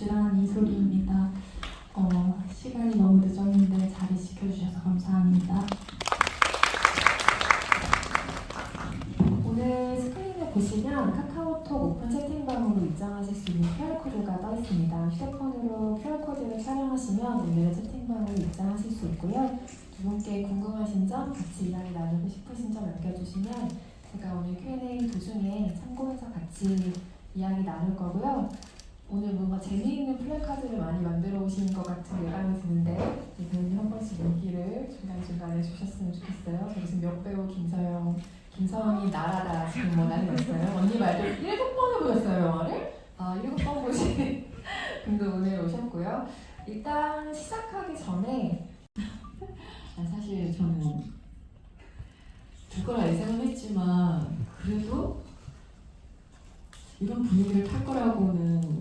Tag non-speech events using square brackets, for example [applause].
제출한 이소리입니다. 어, 시간이 너무 늦었는데 자리 지켜주셔서 감사합니다. 오늘 스크린을 보시면 카카오톡 오픈 채팅방으로 입장하실 수 있는 QR코드가 떠 있습니다. 휴대폰으로 QR코드를 촬영하시면 오늘의 채팅방으로 입장하실 수 있고요. 두 분께 궁금하신 점, 같이 이야기 나누고 싶으신 점 남겨주시면 제가 오늘 Q&A 도중에 참고해서 같이 이야기 나눌 거고요. 오늘 뭔가 재미있는 플래카드를 많이 만들어 오신 것 같은 예감이 드는데 이 배우님 한 번씩 얘기를 중간중간에 주셨으면 좋겠어요. 저희 지금 역배우 김서영, 김서영이 나라다 지금 뭐 난리 났어요. 언니 말들 일곱 번을 보셨어요 영화를? 아 일곱 번 보신 [laughs] 분도 오늘 오셨고요. 일단 시작하기 전에 [laughs] 아, 사실 저는 줄 거라 예상은 했지만 그래도 이런 분위기를 탈 거라고는